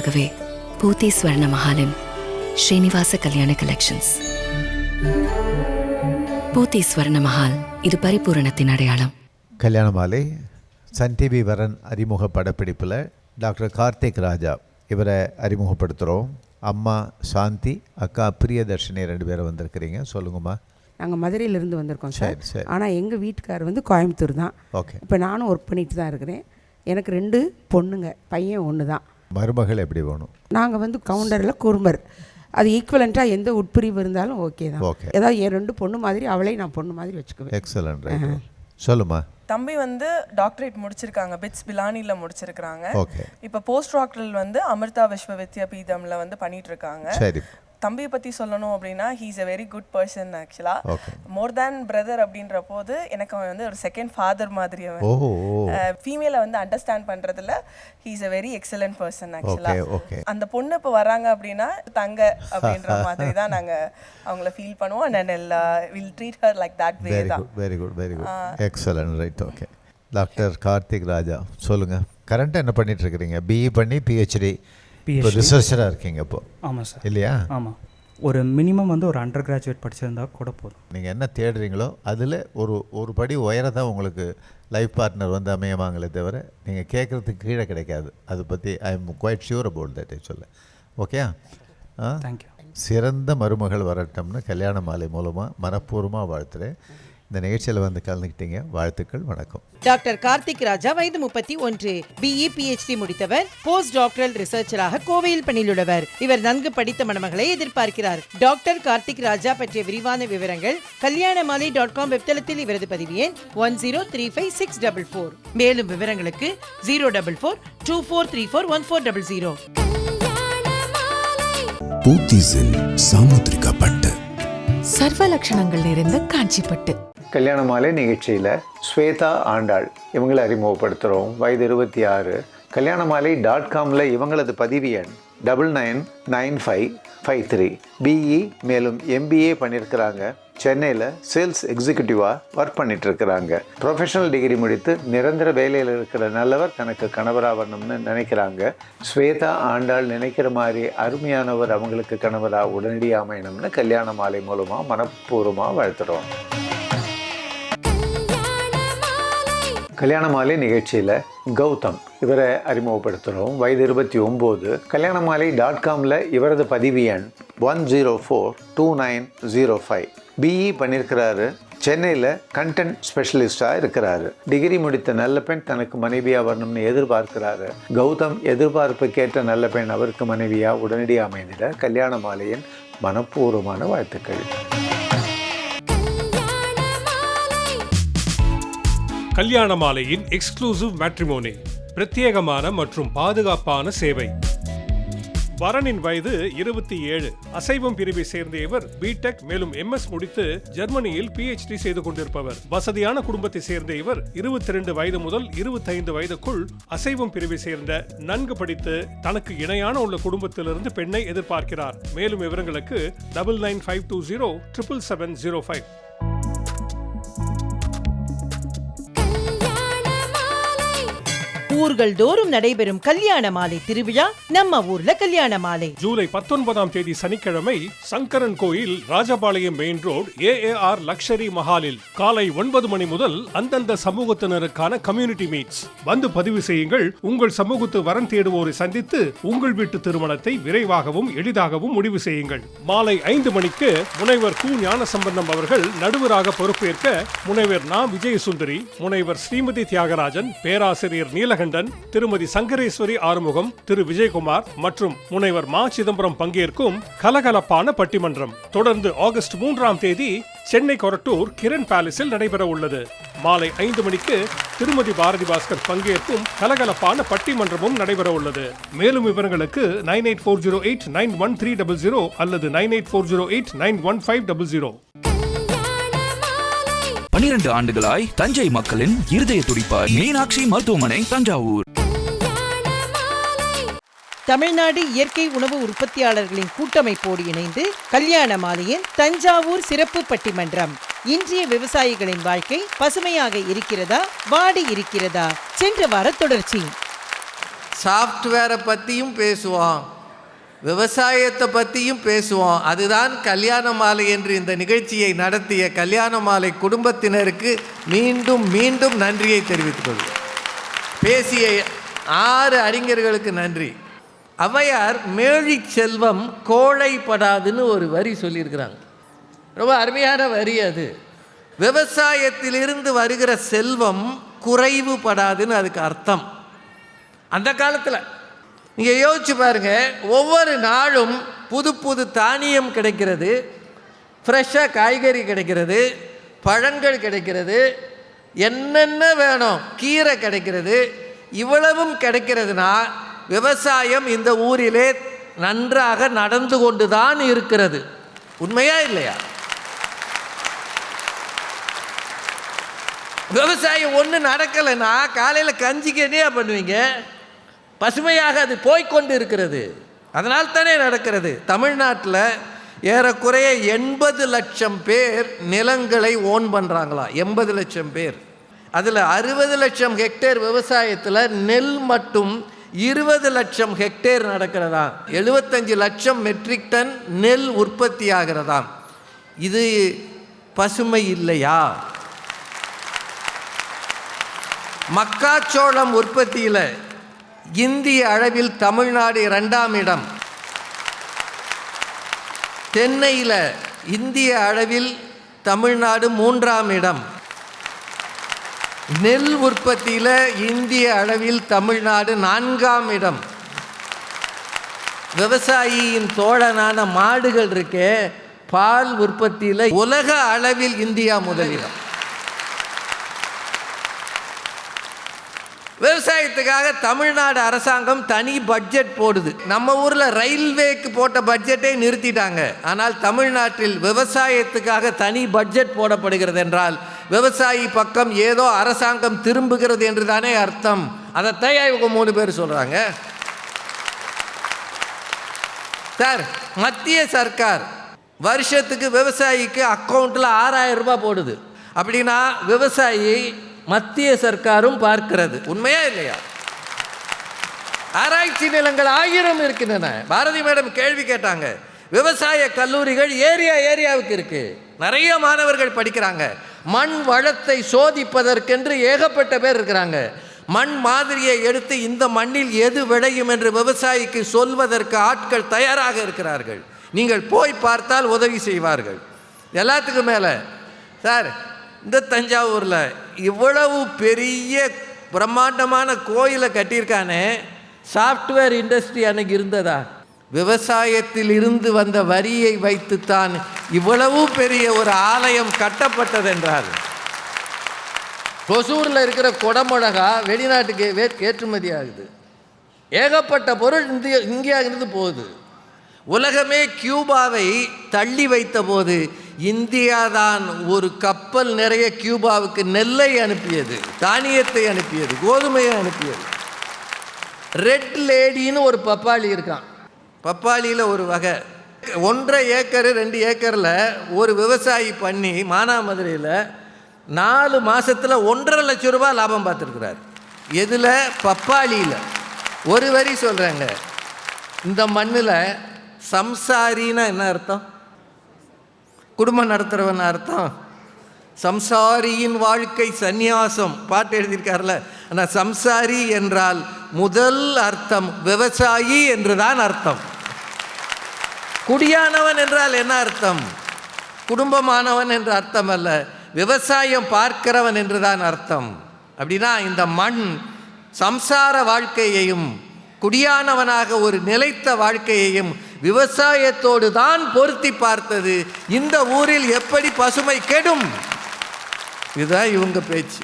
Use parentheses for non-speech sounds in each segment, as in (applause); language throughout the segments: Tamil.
உங்களுக்காகவே பூத்தி ஸ்வர்ண மஹாலின் ஸ்ரீனிவாச கல்யாண கலெக்ஷன்ஸ் பூத்தி ஸ்வர்ண மஹால் இது பரிபூரணத்தின் அடையாளம். கல்யாண மாலை சன் டிவி வரன் அறிமுக படப்பிடிப்பில் டாக்டர் கார்த்திக் ராஜா இவரை அறிமுகப்படுத்துகிறோம் அம்மா சாந்தி அக்கா பிரியதர்ஷினி ரெண்டு பேரும் வந்திருக்கிறீங்க. சொல்லுங்கம்மா. நாங்கள் மதுரையிலேருந்து வந்திருக்கோம் சார். சரி சரி. ஆனால் எங்கள் வீட்டுக்கார் வந்து கோயம்புத்தூர் தான். ஓகே. இப்போ நானும் ஒர்க் பண்ணிட்டு தான் இருக்கிறேன். எனக்கு ரெண்டு பொண்ணுங்க பையன் ஒன்று தான் மருமகள் எப்படி வேணும்? நாங்கள் வந்து கவுண்டரில் குறும்பர். அது ஈக்குவலண்ட்டாக எந்த உட்பிரிவு இருந்தாலும் ஓகே தான். ஓகே ஏதாவது என் ரெண்டு பொண்ணு மாதிரி அவளையும் நான் பொண்ணு மாதிரி வச்சுக்குவேன். எக்ஸலண்ட் சொல்லுமா தம்பி வந்து டாக்டரேட் முடிச்சிருக்காங்க. பிட்ஸ் பிலானில முடிச்சிருக்காங்க ஓகே இப்போ போஸ்ட் டாக்டரல் வந்து அமிர்தா விஸ்வ வித்யாபீதம்ல வந்து பண்ணிட்டு இருக்காங்க. சரி. தம்பியை பத்தி சொல்லணும் அப்படின்னா he's a very good person ஆக்சுவலா ஓகே மோர் தேன் பிரதர் அப்படின்ற போது எனக்கு அவன் வந்து ஒரு செகண்ட் ஃபாதர் மாதிரி அவன். ஃபீமேலை வந்து அண்டர்ஸ்டாண்ட் பண்றதுல he's a very excellent person ஆக்சுவலா ஓகே ஓகே அந்த பொண்ணு இப்போ வராங்க அப்படின்னா தங்க அப்படின்ற (laughs) மாதிரி தான் நாங்க அவங்கள ஃபீல் பண்ணுவோம். And will treat her like that way தான். Very good very good excellent right okay doctor Karthik Raja சொல்லுங்கள் கரண்ட்டாக என்ன பண்ணிட்டு இருக்கிறீங்க? பிஇ பண்ணி பிஹெச்டி PhD. ரிசர்ச்சராக இருக்கீங்க இப்போ. ஆமாம் சார். இல்லையா? ஆமாம் ஒரு மினிமம் வந்து ஒரு அண்டர் கிராஜுவேட் படிச்சிருந்தா கூட போதும். நீங்கள் என்ன தேடுறீங்களோ அதில் ஒரு ஒரு படி உயர தான் உங்களுக்கு லைஃப் பார்ட்னர் வந்து அமையவாங்களே தவிர நீங்கள் கேட்குறதுக்கு கீழே கிடைக்காது. அதை பற்றி I am quite sure about that சொல்ல ஓகே ஆ? தேங்க்யூ சிறந்த மருமகள் வரட்டும்னு கல்யாண மாலை மூலமாக மனப்பூர்வமாக வாழ்த்துறேன். இந்த நிகழ்ச்சியில் வந்து கலந்துக்கிட்டீங்க வாழ்த்துக்கள் வணக்கம். டாக்டர் கார்த்திக் ராஜா வயது முப்பத்தி ஒன்று. பிஇ பிஹெச்டி முடித்தவர். போஸ்ட் டாக்டரல் ரிசர்ச்சராக கோவையில் பணியிலுள்ளவர். இவர் நன்கு படித்த மணமகளை எதிர்பார்க்கிறார். டாக்டர் கார்த்திக் ராஜா பற்றிய விரிவான விவரங்கள் கல்யாணமாலை டாட் காம் வெப்தளத்தில் இவரது பதிவு எண் one zero three five six double four மேலும் விவரங்களுக்கு zero double four two four three four one four double zero பூத்திஸில் Samudrika Pattu. சர்வ லட்சணங்கள் நிறைந்த காஞ்சிப்பட்டு. கல்யாண மாலை நிகழ்ச்சியில் ஸ்வேதா ஆண்டாள். இவங்களை அறிமுகப்படுத்துகிறோம் வயது இருபத்தி ஆறு. கல்யாண மாலை டாட் காமில் இவங்களது பதிவு எண் double nine nine five five three BE மேலும் எம்பிஏ பண்ணியிருக்கிறாங்க சென்னையில் சேல்ஸ் எக்ஸிக்யூட்டிவாக ஒர்க் பண்ணிட்டுருக்கிறாங்க. ப்ரொஃபஷனல் டிகிரி முடித்து நிரந்தர வேலையில் இருக்கிற நல்லவர் தனக்கு கணவராக வரணும்னு நினைக்கிறாங்க. ஸ்வேதா ஆண்டாள் நினைக்கிற மாதிரி அருமையானவர் அவங்களுக்கு கணவராக உடனடியாக அமையணும்னு கல்யாண மாலை மூலமாக மனப்பூர்வமாக வாழ்த்துறோம். கல்யாண மாலை நிகழ்ச்சியில் கௌதம் இவரை அறிமுகப்படுத்துகிறோம் வயது இருபத்தி ஒம்பது. கல்யாண மாலை டாட் காமில் இவரது பதிவு எண் one zero four two nine zero five BE பண்ணியிருக்கிறாரு சென்னையில் கண்டென்ட் ஸ்பெஷலிஸ்டாக இருக்கிறாரு. டிகிரி முடித்த நல்ல பெண் தனக்கு மனைவியாக வரணும்னு எதிர்பார்க்கிறாரு. கௌதம் எதிர்பார்ப்பு கேட்ட நல்ல பெண் அவருக்கு மனைவியாக உடனடியாக அமைந்திட கல்யாண மாலையின் மனப்பூர்வமான வாழ்த்துக்கள். கல்யாண மாலையின் எக்ஸ்க்ளூசிவ் மேட்ரிமோனி பிரத்யேகமான மற்றும் பாதுகாப்பான சேவை. வரனின் வயது இருபத்தி ஏழு. அசைவம் பிரிவை சேர்ந்த இவர் பிடெக் மேலும் எம்எஸ் முடித்து ஜெர்மனியில் பிஹெச்டி செய்து கொண்டிருப்பவர். வசதியான குடும்பத்தை சேர்ந்த இவர் இருபத்தி ரெண்டு வயது முதல் இருபத்தைந்து வயதுக்குள் அசைவம் பிரிவை சேர்ந்த நன்கு படித்து தனக்கு இணையான உள்ள குடும்பத்திலிருந்து பெண்ணை எதிர்பார்க்கிறார். மேலும் விவரங்களுக்கு double nine five two zero triple seven zero five ஊர்கள் தோறும் நடைபெறும் கல்யாண மாலை திருவிழா நம்ம ஊர்ல கல்யாண மாலை. ஜூலை பத்தொன்பதாம் தேதி சனிக்கிழமை Sankaran Kovil Rajapalayam main road R luxury மஹாலில் காலை ஒன்பது மணி முதல் அந்தந்த சமூகத்தினருக்கான கம்யூனிட்டி மீட்ஸ் வந்து பதிவு செய்யுங்கள். உங்கள் சமூகத்து வரன் தேடுவோரை சந்தித்து உங்கள் வீட்டு திருமணத்தை விரைவாகவும் எளிதாகவும் முடிவு செய்யுங்கள். மாலை ஐந்து மணிக்கு முனைவர் கு ஞானசம்பந்தம் அவர்கள் நடுவராக பொறுப்பேற்க முனைவர் நா. விஜயசுந்தரி முனைவர் ஸ்ரீமதி தியாகராஜன் பேராசிரியர் நீலகண்டன் திருமதி சங்கரேஸ்வரி ஆறுமுகம் திரு விஜயகுமார் மற்றும் முனைவர் மா. சிதம்பரம் பங்கேற்கும் கலகலப்பான பட்டிமன்றம். தொடர்ந்து ஆகஸ்ட் மூன்றாம் தேதி சென்னை கொரட்டூர் கிரண் பேலஸில் நடைபெற உள்ளது. மாலை ஐந்து மணிக்கு திருமதி பாரதி பாஸ்கர் பங்கேற்கும் கலகலப்பான பட்டிமன்றமும் நடைபெற உள்ளது. மேலும் விவரங்களுக்கு nine eight four zero eight nine one three double zero அல்லது nine eight four zero eight nine one five double zero. பனிரெண்டு ஆண்டுகளாய் தஞ்சை மக்களின் இருதய துடிப்பார் மீனாட்சி மருத்துவமனை தஞ்சாவூர். கல்யாண மாலை தமிழ்நாடு இயற்கை உணவு உற்பத்தியாளர்களின் கூட்டமைப்போடு இணைந்து கல்யாண மாலையின் தஞ்சாவூர் சிறப்பு பட்டிமன்றம். இன்றைய விவசாயிகளின் வாழ்க்கை பசுமையாக இருக்கிறதா? வாடி இருக்கிறதா? சென்ற வார தொடர்ச்சி. சாஃப்ட்வேரை பற்றியும் பேசுவோம். விவசாயத்தை பற்றியும் பேசுவோம். அதுதான் கல்யாண மாலை என்று இந்த நிகழ்ச்சியை நடத்திய கல்யாண மாலை குடும்பத்தினருக்கு மீண்டும் மீண்டும் நன்றியை தெரிவித்துக் கொள்வோம் பேசிய ஆறு அறிஞர்களுக்கு நன்றி. அவையார் மேழி செல்வம் கோழைப்படாதுன்னு ஒரு வரி சொல்லியிருக்கிறாங்க. ரொம்ப அருமையான வரி அது. விவசாயத்திலிருந்து வருகிற செல்வம் குறைவுபடாதுன்னு அதுக்கு அர்த்தம். அந்த காலத்தில் நீங்கள் யோசிச்சு பாருங்கள் ஒவ்வொரு நாளும் புது புது தானியம் கிடைக்கிறது ஃப்ரெஷ்ஷாக காய்கறி கிடைக்கிறது பழங்கள் கிடைக்கிறது என்னென்ன வேணும் கீரை கிடைக்கிறது இவ்வளவும் கிடைக்கிறதுனா விவசாயம் இந்த ஊரிலே நன்றாக நடந்து கொண்டு தான் இருக்கிறது. உண்மையா இல்லையா? விவசாயம் ஒன்று நடக்கலைன்னா காலையில் கஞ்சிக்கு என்னையா பண்ணுவீங்க? பசுமையாக அது போய்க்கொண்டு இருக்கிறது அதனால் தானே நடக்கிறது. தமிழ்நாட்டில் ஏறக்குறைய எண்பது லட்சம் பேர் நிலங்களை ஓன் பண்ணுறாங்களா எண்பது லட்சம் பேர். அதில் அறுபது லட்சம் ஹெக்டேர் விவசாயத்தில் நெல் மட்டும் இருபது லட்சம் ஹெக்டேர் நடக்கிறதா? எழுபத்தஞ்சு லட்சம் மெட்ரிக் டன் நெல் உற்பத்தி ஆகிறதாம் இது பசுமை இல்லையா? மக்காச்சோளம் உற்பத்தியில் இந்திய அளவில் தமிழ்நாடு இரண்டாம் இடம். தென்னையில் இந்திய அளவில் தமிழ்நாடு மூன்றாம் இடம். நெல் உற்பத்தியில் இந்திய அளவில் தமிழ்நாடு நான்காம் இடம். விவசாயியின் தோழனான மாடுகள் இருக்கே பால் உற்பத்தியில் உலக அளவில் இந்தியா முதலிடம் விவசாயத்துக்காக தமிழ்நாடு அரசாங்கம் தனி பட்ஜெட் போடுது. நம்ம ஊரில் ரயில்வேக்கு போட்ட பட்ஜெட்டை நிறுத்திட்டாங்க. ஆனால் தமிழ்நாட்டில் விவசாயத்துக்காக தனி பட்ஜெட் போடப்படுகிறது என்றால் விவசாயி பக்கம் ஏதோ அரசாங்கம் திரும்புகிறது என்று தானே அர்த்தம். அதைத்தான் இவங்க மூணு பேர் சொல்கிறாங்க சார் மத்திய சர்க்கார் வருஷத்துக்கு விவசாயிக்கு அக்கௌண்ட்டில் ஆறாயிரம் ரூபாய் போடுது. அப்படின்னா விவசாயி மத்திய சர்க்காரும் பார்க்கிறது. உண்மையா இல்லையா? ஆராய்ச்சி நிலங்கள் ஆயிரம் இருக்கின்றன. பாரதி மேடம் கேள்வி கேட்டாங்க. விவசாய கல்லூரிகள் ஏரியா ஏரியாவுக்கு இருக்கு. நிறைய மாணவர்கள் படிக்கிறாங்க. மண் வளத்தை சோதிப்பதற்கென்று ஏகப்பட்ட பேர் இருக்கிறாங்க. மண் மாதிரியை எடுத்து இந்த மண்ணில் எது விளையும் என்று விவசாயிக்கு சொல்வதற்கு ஆட்கள் தயாராக இருக்கிறார்கள். நீங்கள் போய் பார்த்தால் உதவி செய்வார்கள். எல்லாத்துக்கும் மேலே. சார் இந்த தஞ்சாவூரில் இவ்வளவு பெரிய பிரம்மாண்டமான கோயிலை கட்டியிருக்கானே? சாஃப்ட்வேர் இண்டஸ்ட்ரி அன்னைக்கு இருந்ததா? விவசாயத்தில் இருந்து வந்த வரியை வைத்துத்தான் இவ்வளவு பெரிய ஒரு ஆலயம் கட்டப்பட்டதென்றால் ஒசூரில் இருக்கிற குடமிளகா வெளிநாட்டுக்கு ஏற்றுமதி ஆகுது. ஏகப்பட்ட பொருள் இந்திய இந்தியாவிலிருந்து போகுது. உலகமே கியூபாவை தள்ளி வைத்தபோது இந்தியா தான் ஒரு கப்பல் நிறைய கியூபாவுக்கு நெல்லை அனுப்பியது தானியத்தை அனுப்பியது கோதுமையை அனுப்பியது. ரெட் லேடின்னு ஒரு பப்பாளி இருக்கான். பப்பாளியில் ஒரு வகை. ஒன்றரை ஏக்கர் ரெண்டு ஏக்கரில் ஒரு விவசாயி பண்ணி மானாமதுரையில் நாலு மாதத்தில் ஒன்றரை லட்சம் ரூபாய் லாபம் பார்த்துருக்குறாரு. எதில்? பப்பாளியில். ஒரு வரி சொல்கிறாங்க இந்த மண்ணில் சம்சாரின்னா என்ன அர்த்தம்? குடும்பம் நடத்துகிறவன் அர்த்தம். சம்சாரியின் வாழ்க்கை சந்நியாசம். பாட்டு எழுதியிருக்கார்ல. ஆனால் சம்சாரி என்றால் முதல் அர்த்தம் விவசாயி என்றுதான் அர்த்தம். குடியானவன் என்றால் என்ன அர்த்தம்? குடும்பமானவன் என்ற அர்த்தம் அல்ல விவசாயம் பார்க்கிறவன் என்றுதான் அர்த்தம். அப்படின்னா இந்த மண் சம்சார வாழ்க்கையையும் குடியானவனாக ஒரு நிலைத்த வாழ்க்கையையும் விவசாயத்தோடு தான் பொருத்தி பார்த்தது. இந்த ஊரில் எப்படி பசுமை கெடும்? இதுதான் இவங்க பேச்சு.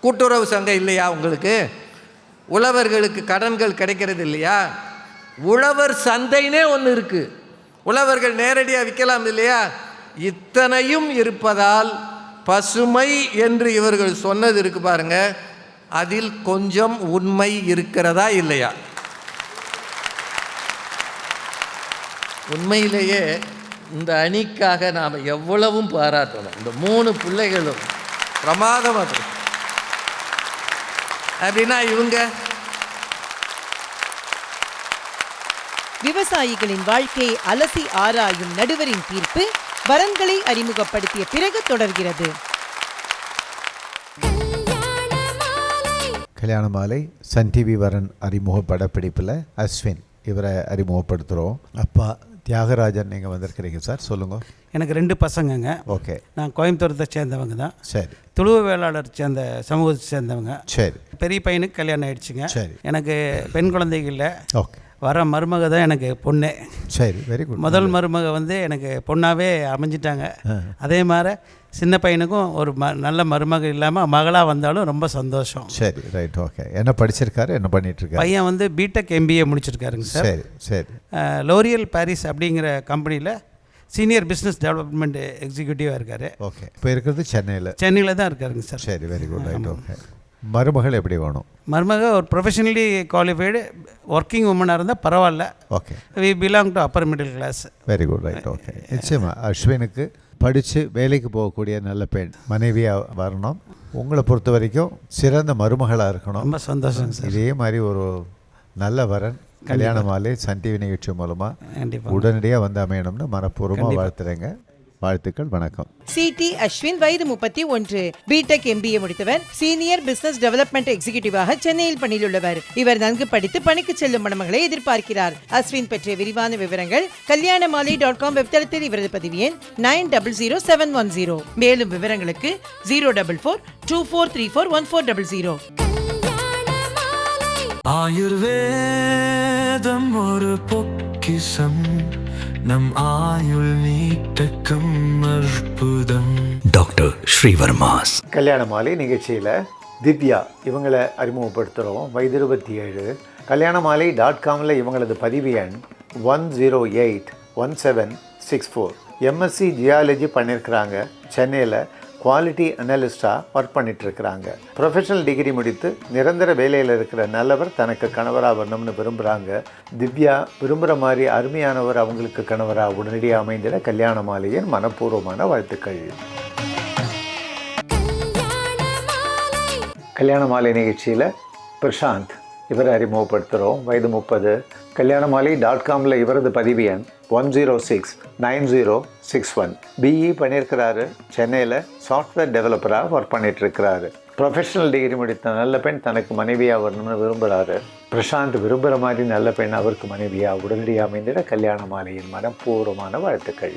கூட்டுறவு சங்கம் இல்லையா உங்களுக்கு? உழவர்களுக்கு கடன்கள் கிடைக்கிறது இல்லையா? உழவர் சந்தைனே ஒன்று இருக்குது உழவர்கள் நேரடியாக விற்கலாம் இல்லையா? இத்தனையும் இருப்பதால் பசுமை என்று இவர்கள் சொன்னது இருக்கு பாருங்க. அதில் கொஞ்சம் உண்மை இருக்கிறதா இல்லையா? உண்மையிலேயே இந்த அணிக்காக நாம் எவ்வளவும் பாராட்டணும். இந்த மூணு பிள்ளைகளும் பிரமாதமாக அப்படின்னா இவங்க விவசாயிகளின் வாழ்க்கையை அலசி ஆராயும் நடுவரின் தீர்ப்பு வரன்களை அறிமுகப்படுத்திய பிறகு தொடர்கிறது. கல்யாண மாலை சன் டிவி வரன் அறிமுக படப்பிடிப்பில் அஸ்வின் இவரை அறிமுகப்படுத்துகிறோம். அப்பா தியாகராஜன் நீங்கள் வந்திருக்கிறீங்க சார் சொல்லுங்கள் எனக்கு ரெண்டு பசங்கங்க. ஓகே. நான் கோயம்புத்தூரத்தை சேர்ந்தவங்க தான். சரி. துளுவ வேளாளர் சேர்ந்த சமூகத்தை சேர்ந்தவங்க. சரி. பெரிய பையனுக்கு கல்யாணம் ஆயிடுச்சுங்க. சரி. எனக்கு பெண் குழந்தைகள் இல்லை. ஓகே. வர மருமக தான் எனக்கு பொண்ணு. சரி வெரி குட் முதல் மருமக வந்து எனக்கு பொண்ணாகவே அமைஞ்சிட்டாங்க. அதே மாதிரி சின்ன பையனுக்கும் ஒரு ம நல்ல மருமக இல்லாமல் மகளாக வந்தாலும் ரொம்ப சந்தோஷம். சரி ரைட் ஓகே என்ன படிச்சிருக்காரு என்ன பண்ணிட்டு இருக்காரு பையன் வந்து பிடெக் எம்பிஏ முடிச்சிருக்காருங்க சார். சரி சரி. லோரியல் பாரிஸ் அப்படிங்கிற கம்பெனியில் சீனியர் பிஸ்னஸ் டெவலப்மெண்ட் எக்ஸிக்யூட்டிவாக இருக்கார். ஓகே இப்போ இருக்கிறது சென்னையில். சென்னையில் தான் இருக்காருங்க சார். சரி வெரி குட் ரைட் ஓகே மருமகள் எப்படி வேணும்? மருமக ஒரு ப்ரொஃபஷனலி குவாலிஃபைடு ஒர்க்கிங் உமனாக இருந்தால் பரவாயில்ல. Okay we belong to upper middle class very good right okay நிச்சயமா அஸ்வினுக்கு படித்து வேலைக்கு போகக்கூடிய நல்ல பெண் மனைவியாக வரணும். உங்களை பொறுத்த வரைக்கும் சிறந்த மருமகளாக இருக்கணும். ரொம்ப சந்தோஷம் சார். இதே மாதிரி ஒரு நல்ல வரன் கல்யாண மாலை சன் டிவி நிகழ்ச்சி மூலமாக உடனடியாக வந்து அமையணும்னு மனப்பூர்வமாக வாழ்த்துறேங்க. வாழ்த்துக்கள் வணக்கம். சிடி அஸ்வின் வயது முப்பத்தி ஒன்று. பிடெக் எம்பிஏ முடித்தவர் சீனியர் பிசினஸ் டெவலப்மெண்ட் எக்ஸிகியூட்டிவாக சென்னையில் பணியிலுள்ளவர். இவர் நன்கு படித்து பணிக்கு செல்லும் மணமகளை எதிர்பார்க்கிறார். அஸ்வின் பற்றிய விரிவான விவரங்கள் கல்யாணமாலி டாட் காம் வெப்தளத்தில் இவரது பதிவு எண் nine double zero seven one zero. மேலும் விவரங்களுக்கு zero double four two four three four one four double zero. ஆயுர்வேதம் ஒரு பொக்கிசம் நம் ஆயுள் நீட்டக்கும் அற்புதம் டாக்டர் ஸ்ரீவர்மாஸ். கல்யாண மாலை நிகழ்ச்சியில் திவ்யா இவங்களை அறிமுகப்படுத்துகிறோம் வயது இருபத்தி ஏழு கல்யாண மாலை டாட் காமில் இவங்களது பதிவு எண் one zero eight one seven six four MSc geology பண்ணியிருக்கிறாங்க சென்னையில் குவாலிட்டி அனலிஸ்டாக ஒர்க் பண்ணிட்டு இருக்கிறாங்க ப்ரொஃபஷனல் டிகிரி முடித்து நிரந்தர வேலையில் இருக்கிற நல்லவர் தனக்கு கணவராக வரணும்னு விரும்புகிறாங்க திவ்யா விரும்புகிற மாதிரி அருமையானவர் அவங்களுக்கு கணவராக உடனடியாக அமைந்திட கல்யாண மாலையின் மனப்பூர்வமான வாழ்த்துக்கள். கல்யாண மாலை நிகழ்ச்சியில் பிரசாந்த் இவரை அறிமுகப்படுத்துகிறோம் வயது முப்பது. கல்யாண மாலை டாட் காமில் இவரது பதிவு எண் one zero six nine zero six one. BE பண்ணியிருக்கிறாரு. சென்னையில் சாஃப்ட்வேர் டெவலப்பராக ஒர்க் பண்ணிகிட்ருக்கிறாரு ப்ரொஃபஷனல் டிகிரி முடித்த நல்ல பெண் தனக்கு மனைவியாக வரணும்னு விரும்புகிறாரு பிரசாந்த் விரும்புகிற மாதிரி நல்ல பெண் அவருக்கு மனைவியாக உடனடியாக அமைந்திட கல்யாண மாலையின் மனப்பூர்வமான வாழ்த்துக்கள்.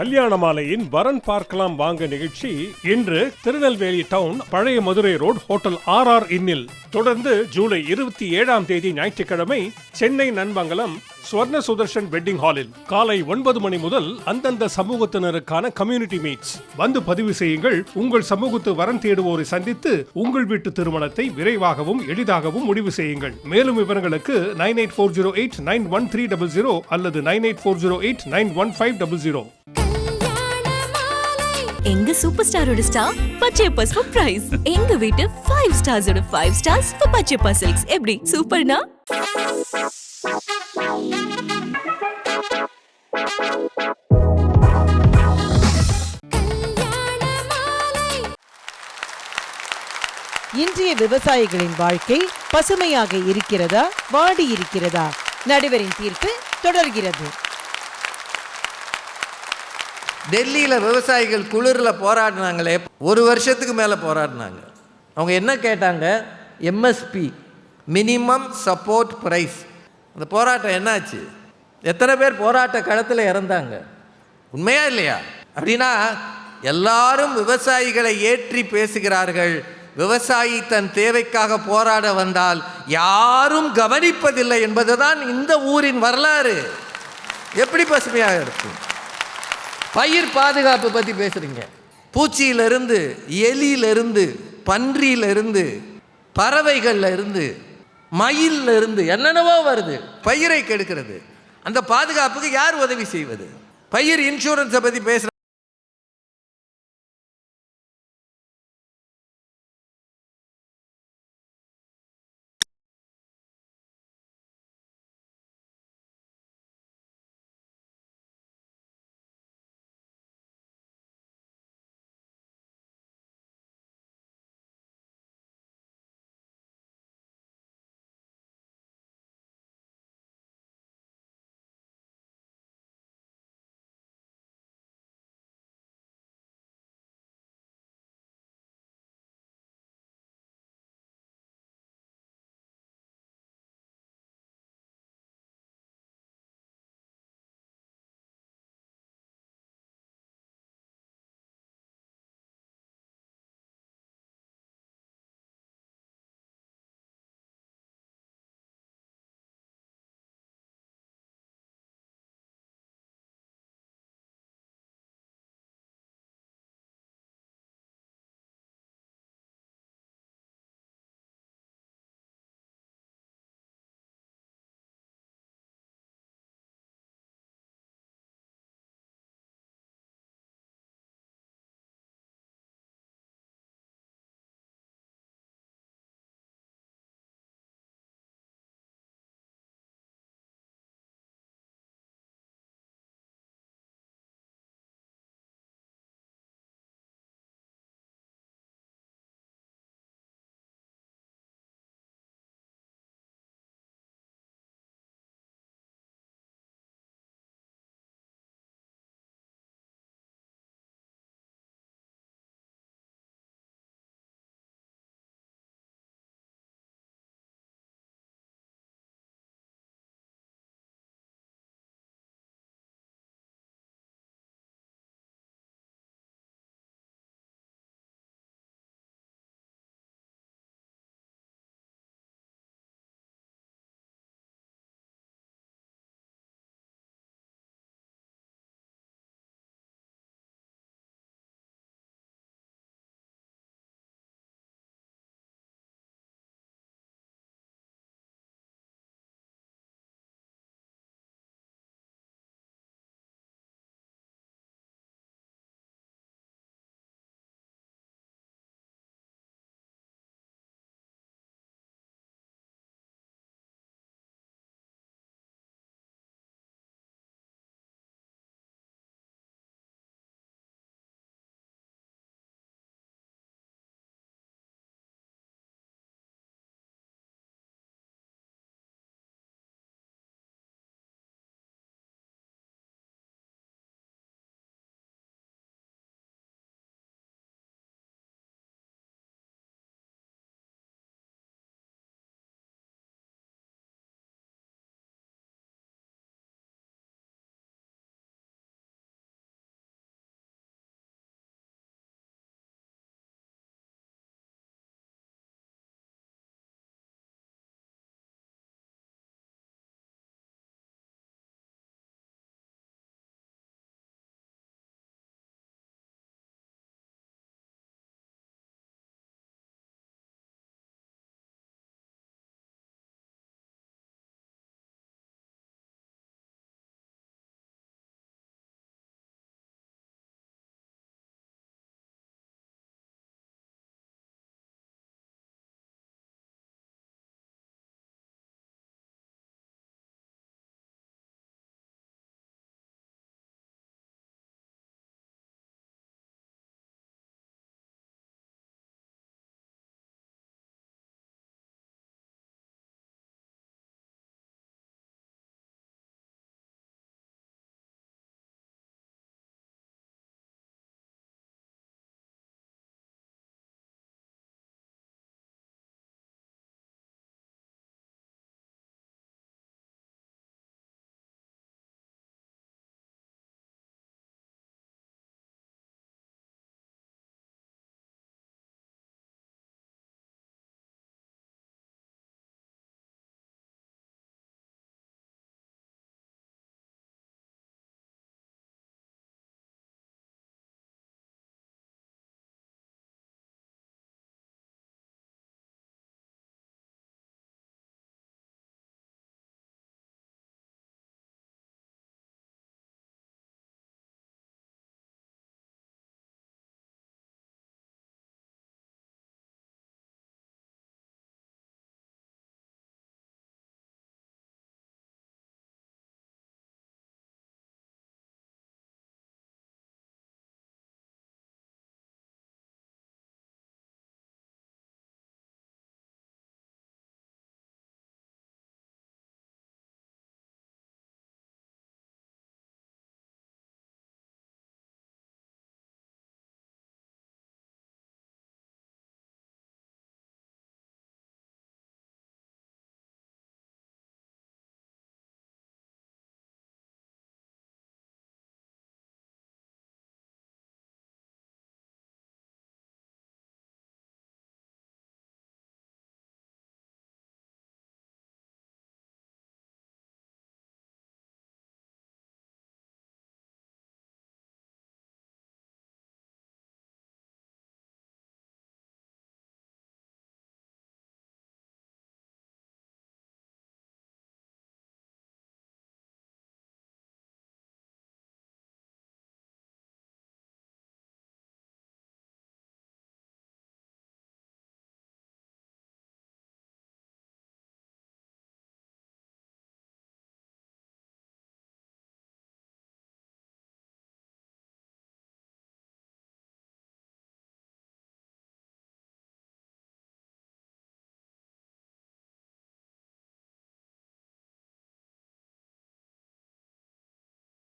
கல்யாண மாலையின் வரன் பார்க்கலாம் வாங்க நிகழ்ச்சி. இன்று திருநெல்வேலி டவுன் பழைய Madurai road hotel R R இன்னில். தொடர்ந்து ஜூலை இருபத்தி ஏழாம் தேதி ஞாயிற்றுக்கிழமை சென்னை நண்பங்கலம் ஸ்வர்ண சுதர்ஷன் வெட்டிங் ஹாலில் காலை ஒன்பது மணி முதல் அந்தந்த சமூகத்தினருக்கான கம்யூனிட்டி மீட்ஸ் வந்து பதிவு செய்யுங்கள். உங்கள் சமூகத்து வரன் தேடுவோரை சந்தித்து உங்கள் வீட்டு திருமணத்தை விரைவாகவும் எளிதாகவும் முடிவு செய்யுங்கள். மேலும் விவரங்களுக்கு nine eight four zero eight nine one three double zero அல்லது nine eight four zero eight nine one five double zero. எங்க சூப்பர் ஸ்டாரோட ஸ்டார் பச்சையப்பா ஃபார் பிரைஸ் எங்க வீட்டு five ஸ்டார்ஸோட five stars for Pachaiyappa silks எப்படி? சூப்பர்னா? இன்றைய விவசாயிகளின் வாழ்க்கை பசுமையாக இருக்கிறதா? வாடி இருக்கிறதா? நடுவரின் தீர்ப்பு தொடர்கிறது. டெல்லியில் விவசாயிகள் குளிரில் போராடினாங்களே ஒரு வருஷத்துக்கு மேலே போராடினாங்க. அவங்க என்ன கேட்டாங்க? எம்எஸ்பி மினிமம் சப்போர்ட் ப்ரைஸ் அந்த போராட்டம் என்னாச்சு? எத்தனை பேர் போராட்ட களத்தில் இறந்தாங்க? உண்மையா இல்லையா? அப்படின்னா எல்லாரும் விவசாயிகளை ஏற்றி பேசுகிறார்கள். விவசாயி தன் தேவைக்காக போராட வந்தால் யாரும் கவனிப்பதில்லை என்பதுதான் இந்த ஊரின் வரலாறு. எப்படி பசுமையாக இருக்கும்? பயிர் பாதுகாப்பு பற்றி பேசுகிறீங்க பூச்சியிலிருந்து எலியிலிருந்து பன்றியிலிருந்து பறவைகளில் இருந்து மயில்ல இருந்து என்னென்னவோ வருது. பயிரை கெடுக்கிறது. அந்த பாதுகாப்புக்கு யார் உதவி செய்வது? பயிர் இன்சூரன்ஸை பற்றி பேசுகிறேன்